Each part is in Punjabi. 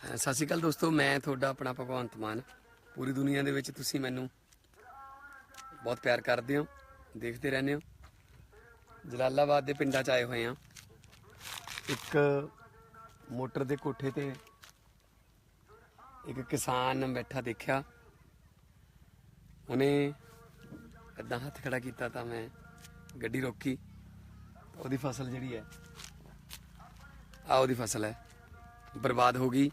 ਅਹ ਸਤਿ ਸ਼੍ਰੀ ਅਕਾਲ ਦੋਸਤੋ, ਮੈਂ ਤੁਹਾਡਾ ਆਪਣਾ ਭਗਵੰਤ ਮਾਨ। ਪੂਰੀ ਦੁਨੀਆ ਦੇ ਵਿੱਚ ਤੁਸੀਂ ਮੈਨੂੰ ਬਹੁਤ ਪਿਆਰ ਕਰਦੇ ਹੋ, ਦੇਖਦੇ ਰਹਿੰਦੇ ਹੋ। ਜਲਾਲਾਬਾਦ ਦੇ ਪਿੰਡਾਂ 'ਚ ਆਏ ਹੋਏ ਆ ਇੱਕ ਮੋਟਰ ਦੇ ਕੋਠੇ ਤੇ ਇੱਕ ਕਿਸਾਨ ਬੈਠਾ ਦੇਖਿਆ। ਉਹਨੇ ਏਦਾਂ ਹੱਥ ਖੜਾ ਕੀਤਾ ਤਾਂ ਮੈਂ ਗੱਡੀ ਰੋਕੀ। ਉਹਦੀ ਫਸਲ ਜਿਹੜੀ ਹੈ ਆ ਉਹਦੀ ਫਸਲ ਹੈ, ਬਰਬਾਦ ਹੋ ਗਈ।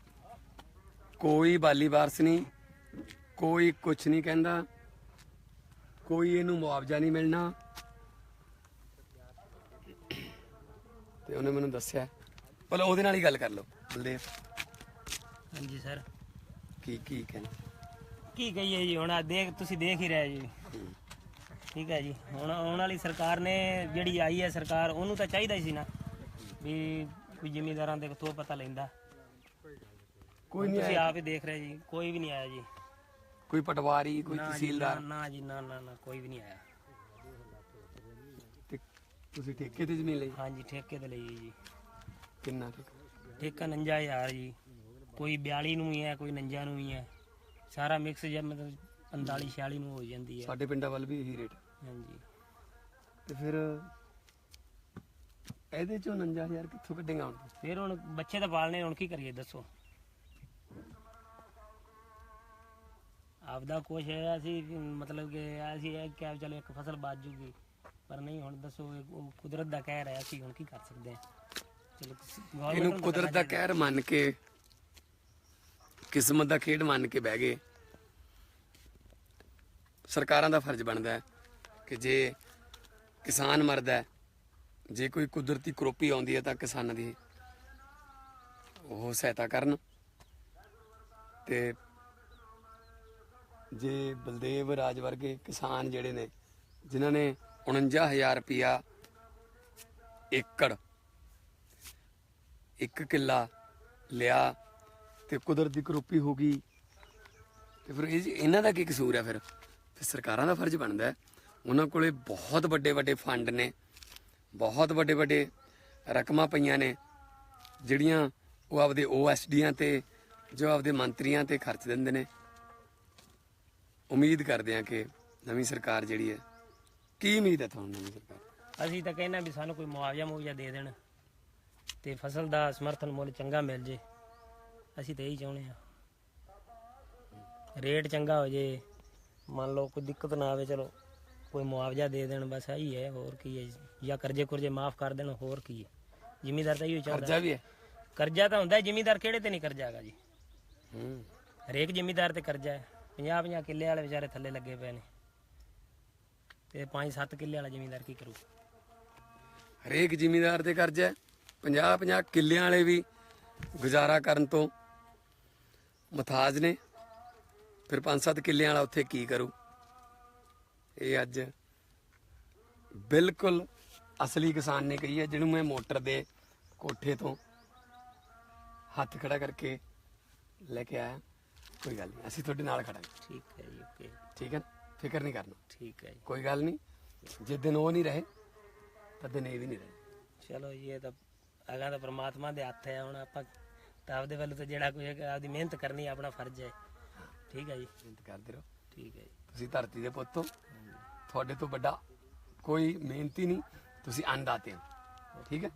ਕੋਈ ਬਾਲੀ ਵਾਰਸ ਨਹੀਂ ਕੋਈ ਕੁਝ ਨਹੀਂ ਕਹਿੰਦਾ ਕੋਈ ਇਹਨੂੰ ਮੁਆਵਜ਼ਾ ਨਹੀਂ ਮਿਲਣਾ। ਤੇ ਉਹਨੇ ਮੈਨੂੰ ਦੱਸਿਆ ਭਲਾ ਉਹਦੇ ਨਾਲ ਹੀ ਗੱਲ ਕਰ ਲਓ ਬਲਦੇਵ। ਹਾਂਜੀ ਸਰ। ਕੀ ਕੀ ਕਹਿੰਦਾ? ਕੀ ਕਹੀਏ ਜੀ ਹੁਣ ਆ ਦੇਖ ਤੁਸੀਂ ਦੇਖ ਹੀ ਰਹੇ ਜੀ। ਠੀਕ ਹੈ ਜੀ ਹੁਣ ਆਉਣ ਵਾਲੀ ਸਰਕਾਰ ਨੇ ਜਿਹੜੀ ਆਈ ਹੈ ਸਰਕਾਰ ਉਹਨੂੰ ਤਾਂ ਚਾਹੀਦਾ ਹੀ ਸੀ ਨਾ ਵੀ ਕੋਈ ਜ਼ਿਮੀਂਦਾਰਾਂ ਦੇ ਤੋਂ ਪਤਾ ਲੈਂਦਾ। ਕੋਈ ਨਹੀਂ ਤੁਸੀਂ ਆਇਆ ਆਪ ਹੀ ਦੇਖ ਰਹੇ ਜੀ ਕੋਈ ਵੀ ਨਹੀਂ ਆਇਆ ਜੀ। ਕੋਈ ਪਟਵਾਰੀ ਕੋਈ ਨਾ ਜੀ, ਤਹਿਸੀਲਦਾਰ? ਨਾ- ਜੀ ਨਾ ਨਾ ਨਾ ਕੋਈ ਵੀ ਨਹੀਂ ਆਇਆ। ਤੇ ਤੁਸੀਂ ਠੇਕੇ ਤੇ ਜ਼ਮੀਨ ਲਈ? ਹਾਂਜੀ ਠੇਕੇ ਤੇ ਲਈ ਜੀ। ਕਿੰਨਾ ਠੇਕਾ? ਠੇਕਾ 59000 ਜੀ। ਕੋਈ 42 ਨੂੰ ਹੀ ਹੈ ਕੋਈ 49 ਨੂੰ ਹੀ ਹੈ। ਸਾਰਾ ਮਿਕਸ ਜਿਹਾ ਮਤਲਬ 45 46 ਨੂੰ ਹੋ ਜਾਂਦੀ ਹੈ। ਸਾਡੇ ਪਿੰਡਾਂ ਵੱਲ ਵੀ ਇਹੀ ਰੇਟ ਹਾਂਜੀ। ਤੇ ਫਿਰ ਇਹਦੇ ਚੋਂ 59000 ਕਿੱਥੋਂ ਕੱਢੇਗਾ ਹੁਣ? ਫਿਰ ਹੁਣ ਬੱਚੇ ਤਾਂ ਪਾਲਣੇ ਹੁਣ ਕੀ ਕਰੀਏ ਦੱਸੋ। ਆਪਦਾ ਕੁਛ ਹੈ ਅਸੀਂ ਮਤਲਬ ਕਿ ਅਸੀਂ ਇਹ ਕਿਹਾ ਵੀ ਚਲੋ ਇੱਕ ਫਸਲ ਬਚ ਜੂਗੀ। ਪਰ ਨਹੀਂ ਹੁਣ ਦੱਸੋ ਇਹ ਉਹ ਕੁਦਰਤ ਦਾ ਕਹਿ ਰਿਹਾ ਅਸੀਂ ਹੁਣ ਕੀ ਕਰ ਸਕਦੇ ਹਾਂ? ਚਲੋ government ਇਹਨੂੰ ਕੁਦਰਤ ਦਾ ਕਹਿਰ ਮੰਨ ਕੇ ਕਿਸਮਤ ਦਾ ਖੇਡ ਮੰਨ ਕੇ ਬਹਿ ਗਏ। ਸਰਕਾਰਾਂ ਦਾ ਫਰਜ਼ ਬਣਦਾ ਹੈ ਕਿ ਜੇ ਕਿਸਾਨ ਮਰਦਾ ਹੈ ਜੇ ਕੋਈ ਕੁਦਰਤੀ ਕਰੋਪੀ ਆਉਂਦੀ ਹੈ ਤਾਂ ਕਿਸਾਨਾਂ ਦੀ ਉਹ ਸਹਾਇਤਾ ਕਰਨ। ਤੇ ਜੇ ਬਲਦੇਵ ਰਾਜ ਵਰਗੇ ਕਿਸਾਨ ਜਿਹੜੇ ਨੇ, ਜਿਨ੍ਹਾਂ ਨੇ 49000 ਰੁਪਿਆ ਏਕੜ, ਇੱਕ ਕਿੱਲਾ ਲਿਆ ਤੇ ਕੁਦਰਤ ਦੀ ਕਰੋਪੀ ਹੋ ਗਈ, ਤੇ ਫਿਰ ਇਹ ਇਹਨਾਂ ਦਾ ਕੀ ਕਸੂਰ ਹੈ ਫਿਰ? ਫਿਰ ਸਰਕਾਰਾਂ ਦਾ ਫਰਜ਼ ਬਣਦਾ ਉਹਨਾਂ ਕੋਲੇ ਬਹੁਤ ਵੱਡੇ ਵੱਡੇ ਫੰਡ ਨੇ, ਬਹੁਤ ਵੱਡੇ ਵੱਡੇ ਰਕਮਾਂ ਪਈਆਂ ਨੇ, ਜਿਹੜੀਆਂ ਉਹ ਆਪਦੇ ਓਐਸਡੀਆਂ ਤੇ ਜੋ ਆਪਦੇ ਮੰਤਰੀਆਂ ਤੇ ਖਰਚ ਦਿੰਦੇ ਨੇ। ਉਮੀਦ ਕਰਦੇ ਆ ਕਿ ਨਵੀਂ ਸਰਕਾਰ ਜਿਹੜੀ ਹੈ ਕੀ ਉਮੀਦ ਹੈ ਤੁਹਾਨੂੰ ਨਵੀਂ ਸਰਕਾਰ? ਅਸੀਂ ਤਾਂ ਕਹਿੰਦੇ ਵੀ ਸਾਨੂੰ ਕੋਈ ਮੁਆਵਜ਼ਾ ਮੁਆਵਜ਼ਾ ਦੇ ਦੇਣ ਤੇ ਫਸਲ ਦਾ ਸਮਰਥਨ ਮੁੱਲ ਚੰਗਾ ਮਿਲ ਜੇ। ਅਸੀਂ ਤਾਂ ਇਹੀ ਚਾਹੁੰਦੇ ਆ ਰੇਟ ਚੰਗਾ ਹੋ ਜੇ ਮੰਨ ਲਓ ਕੋਈ ਦਿੱਕਤ ਨਾ ਆਵੇ ਚਲੋ ਕੋਈ ਮੁਆਵਜ਼ਾ ਦੇ ਦੇਣ ਬਸ ਇਹੀ ਹੈ ਹੋਰ ਕੀ ਹੈ ਜੀ। ਜਾਂ ਕਰਜ਼ੇ ਕੁਰਜ਼ੇ ਮਾਫ ਕਰ ਦੇਣ ਹੋਰ ਕੀ ਹੈ। ਜ਼ਿਮੀਦਾਰ ਤਾਂ ਇਹੋ ਚਾਹੁੰਦਾ। ਕਰਜ਼ਾ ਵੀ ਹੈ? ਕਰਜ਼ਾ ਤਾਂ ਹੁੰਦਾ ਜ਼ਿਮੀਦਾਰ ਕਿਹੜੇ ਤੇ ਨਹੀਂ ਕਰਜ਼ਾ ਹੈਗਾ ਜੀ? ਹੂੰ। ਹਰੇਕ ਜ਼ਿਮੀਦਾਰ ਤੇ ਕਰਜ਼ਾ ਹੈ। 50 50 ਕਿੱਲੇ ਵਾਲੇ ਵਿਚਾਰੇ ਥੱਲੇ ਲੱਗੇ ਪਏ ਨੇ। ਤੇ 5-7 ਕਿੱਲੇ ਵਾਲਾ ਜ਼ਿਮੀਦਾਰ ਕੀ ਕਰੂ? ਹਰੇਕ ਜ਼ਿਮੀਂਦਾਰ ਤੇ ਕਰਜ਼ਾ 50 50 ਕਿੱਲਿਆਂ ਵਾਲੇ ਵੀ ਗੁਜ਼ਾਰਾ ਕਰਨ ਤੋਂ ਮਥਾਜ ਨੇ। ਫਿਰ 5-7 ਕਿੱਲਿਆਂ ਵਾਲਾ ਉੱਥੇ ਕੀ ਕਰੂ? ਇਹ ਅੱਜ ਬਿਲਕੁਲ ਅਸਲੀ ਕਿਸਾਨ ਨੇ ਕਹੀ ਹੈ, ਜਿਹਨੂੰ ਮੈਂ ਮੋਟਰ ਦੇ ਕੋਠੇ ਤੋਂ ਹੱਥ ਖੜਾ ਕਰਕੇ ਲੈ ਕੇ ਆਇਆ। ਕੋਈ ਗੱਲ ਨਹੀਂ ਅਸੀਂ ਤੁਹਾਡੇ ਨਾਲ ਖੜਾਂਗੇ। ਠੀਕ ਹੈ ਜੀ ਓਕੇ ਠੀਕ ਹੈ ਫਿਕਰ ਨਹੀਂ ਕਰਨਾ। ਠੀਕ ਹੈ ਜੀ। ਕੋਈ ਗੱਲ ਨਹੀਂ ਜਿਸ ਦਿਨ ਉਹ ਨਹੀਂ ਰਹੇ ਤਾਂ ਦਿਨ ਇਹ ਵੀ ਨਹੀਂ ਰਹੇ। ਚਲੋ ਜੀ ਇਹ ਤਾਂ ਅਗਾ ਤਾਂ ਪ੍ਰਮਾਤਮਾ ਦੇ ਹੱਥ ਹੈ ਹੁਣ ਆਪਾਂ ਤਾਂ ਆਪਦੇ ਵੱਲੋਂ ਤਾਂ ਜਿਹੜਾ ਕੋਈ ਹੈਗਾ, ਆਪਦੀ ਮਿਹਨਤ ਕਰਨੀ ਆਪਣਾ ਫਰਜ਼ ਹੈ। ਠੀਕ ਹੈ ਜੀ। ਮਿਹਨਤ ਕਰਦੇ ਰਹੋ। ਠੀਕ ਹੈ ਜੀ। ਤੁਸੀਂ ਧਰਤੀ ਦੇ ਪੁੱਤ ਹੋ। ਤੁਹਾਡੇ ਤੋਂ ਵੱਡਾ ਕੋਈ ਮਿਹਨਤੀ ਨਹੀਂ ਤੁਸੀਂ ਅੰਨਦਾਤੇ ਹੋ। ਠੀਕ ਹੈ?